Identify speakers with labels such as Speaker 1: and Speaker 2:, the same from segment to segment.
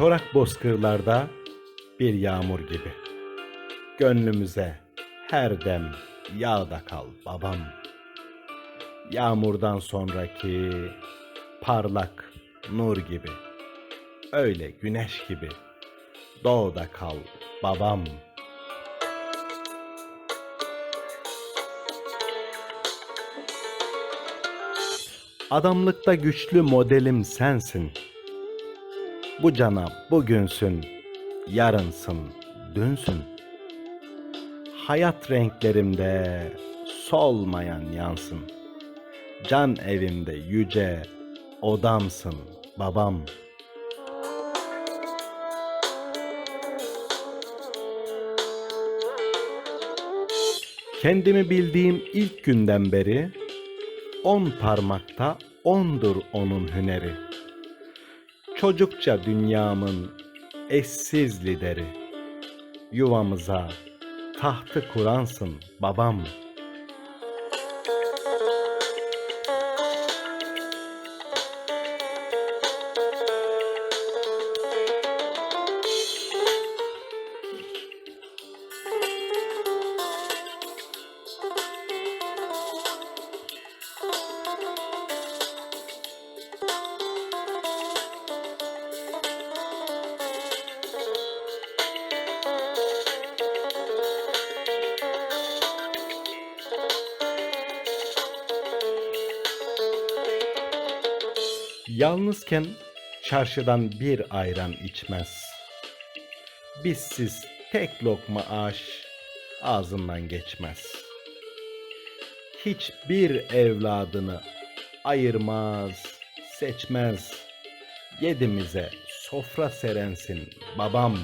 Speaker 1: Çorak bozkırlarda bir yağmur gibi. Gönlümüze her dem yağda kal babam. Yağmurdan sonraki parlak nur gibi. Öyle güneş gibi. Doğuda kal babam. Adamlıkta güçlü modelim sensin. Bu cana bugünsün, yarınsın, dünsün. Hayat renklerimde solmayan yansın. Can evimde yüce odamsın babam. Kendimi bildiğim ilk günden beri on parmakta ondur onun hüneri. Çocukça dünyamın eşsiz lideri. Yuvamıza tahtı kuransın babam. Yalnızken çarşıdan bir ayran içmez. Bizsiz tek lokma aş ağzından geçmez. Hiçbir evladını ayırmaz, seçmez. Yedimize sofra serensin babam.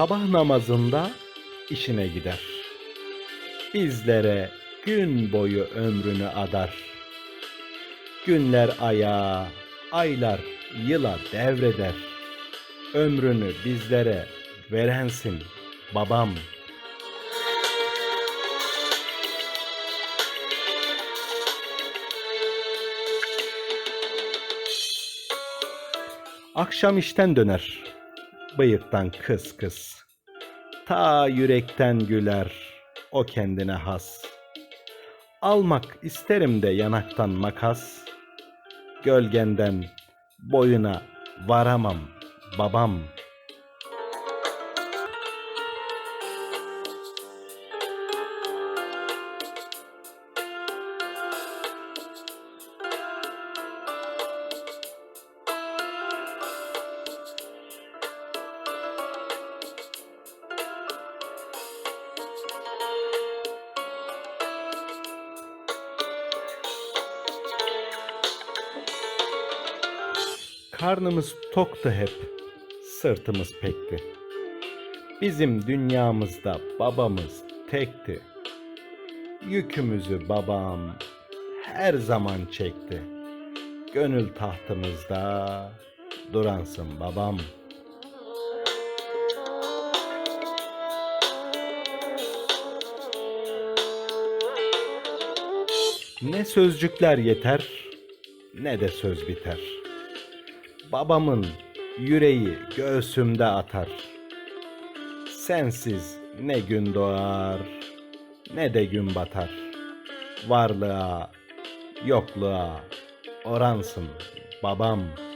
Speaker 1: Sabah namazında işine gider. Bizlere gün boyu ömrünü adar. Günler aya, aylar yıla devreder. Ömrünü bizlere verensin babam. Akşam işten döner. Bıyıktan kıs kıs. Ta yürekten güler. O kendine has. Almak isterim de yanaktan makas. Gölgenden boyuna varamam babam. Karnımız toktu hep, sırtımız pekti. Bizim dünyamızda babamız tekti. Yükümüzü babam her zaman çekti. Gönül tahtımızda duransın babam. Ne sözcükler yeter, ne de söz biter. Babamın yüreği göğsümde atar. Sensiz ne gün doğar, ne de gün batar. Varlığa, yokluğa oransın babam.''